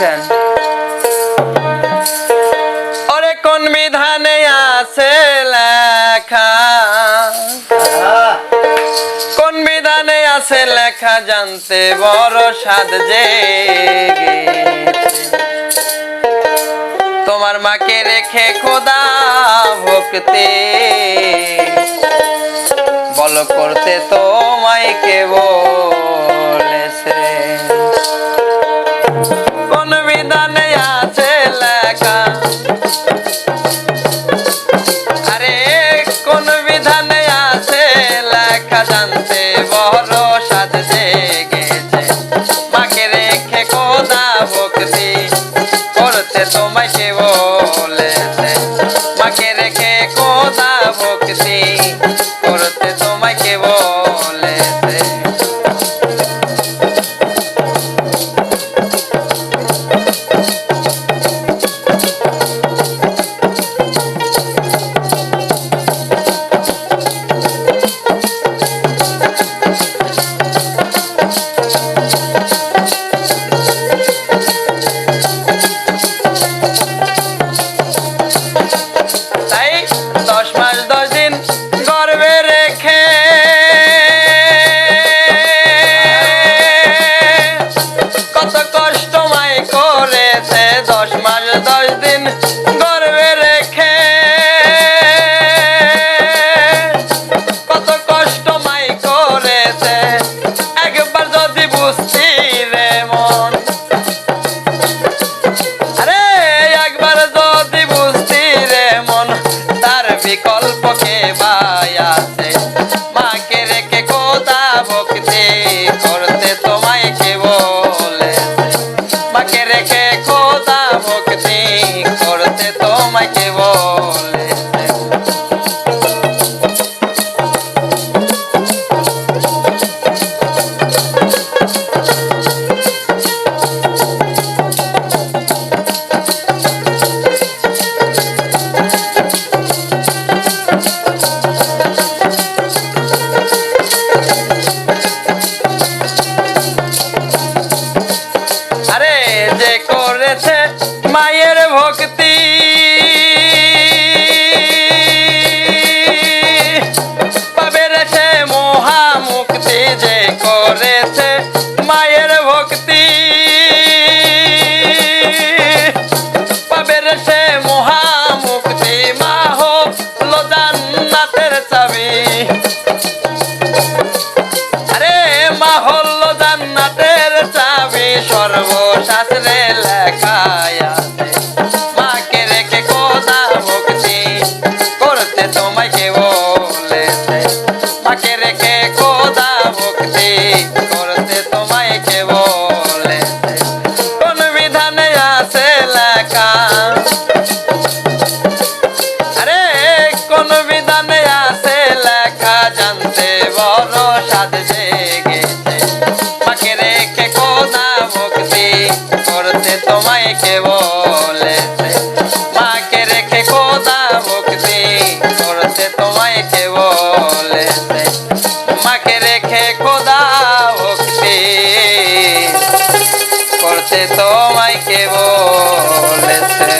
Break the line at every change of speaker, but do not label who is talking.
লিখছেন
ওরে কোন বিধানে আছে লেখা? কোন বিধানে আছে লেখা জানতে বড় সাদ যে তোমার মাকে রেখে খোদা ভক্তি। বল করতে তোমায় কে সাজ জেগেছে। মাকে রেখে কোদা ভক্তি করতে তোমায় কে বলেছে। মাকে রেখে কোদা ভক্তি করতে তোমায় কে বলেছে। মাকে রেখে জান্নাতের চাবি। আরে মা হল জান্নাতের চাবি সর্বশাস্ত্রে ময়দানে আছে লেখা, জানতে বড় সাদ জেগেছে মাকে রেখে কোনা মুক্তি করতে তোমায় কে বলেছে? মাকে রেখে কোনা মুক্তি করতে তোমায় কে বলেছে? মাকে রেখে কোদা ভক্তি করতে তোমায় কে বলেছে?